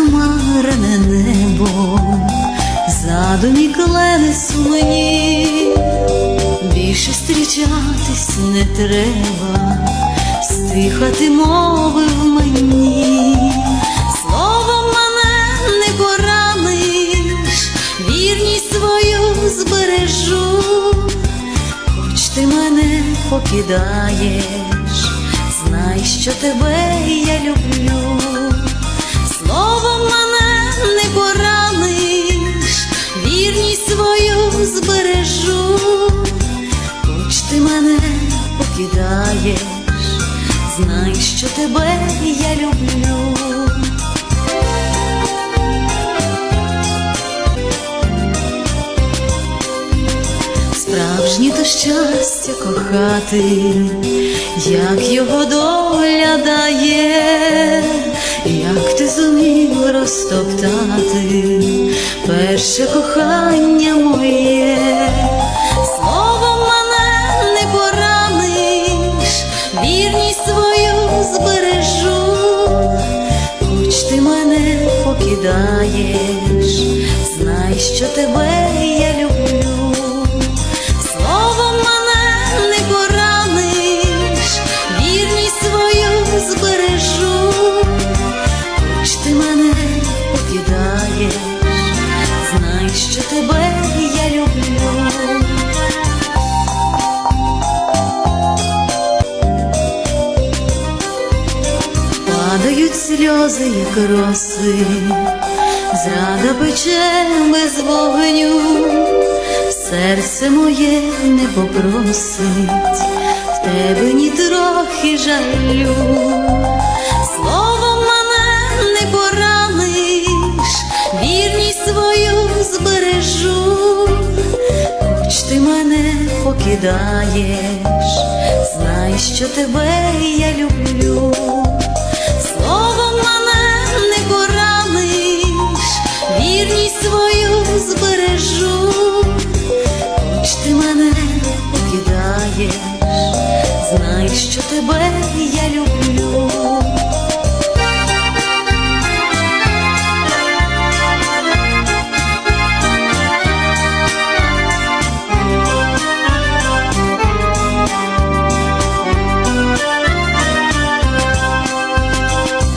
захмарене небо, задумі клени сумні, більше зустрічатись не треба, стихати мовив мені, словом мене не пораниш, вірність свою збережу, хоч ти мене покидаєш, знай, що тебе я люблю. Словом мене не пораниш, вірність свою збережу, хоч ти мене покидаєш, знай, що тебе я люблю. Справжнє то щастя кохати, як його доля дає, як ти зумів розтоптати перше кохання моє, словом мене не пораниш, вірність свою збережу, хоч ти мене покидаєш, знай, що тебе сльози, як роси, зрада пече без вогню, серце моє не попросить, в тебе ні трохи жалю, словом мене не пораниш, вірність свою збережу, хоч ти мене покидаєш, знай, що тебе я люблю. Мене покидаєш, знай, що тебе я люблю.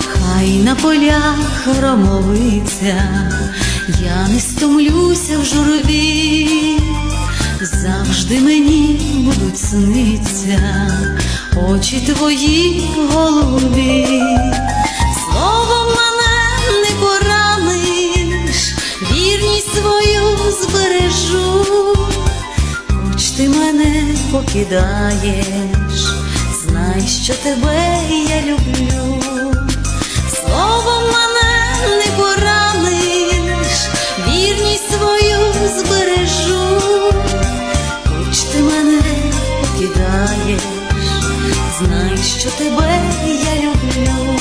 Хай на полях громовиця, я не стомлюся в журбі, сниться очі твої голубі, словом мене не пораниш, вірність свою збережу, хоч ти мене покидаєш, знай, що тебе я люблю. Словом мене що тебе я люблю.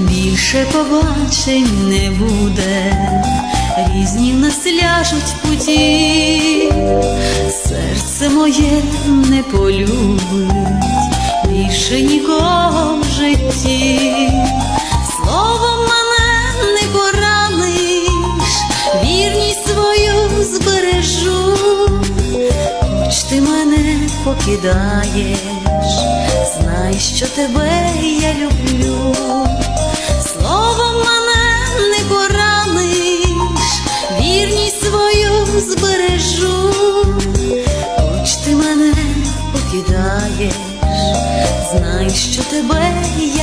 Більше побачень не буде, різні нас ляжуть путі, серце моє не полюбить, більше нікого в житті, словом мене не пораниш, вірність свою збережу, хоч ти мене покидаєш, знай, що тебе я люблю. Що тебе я люблю.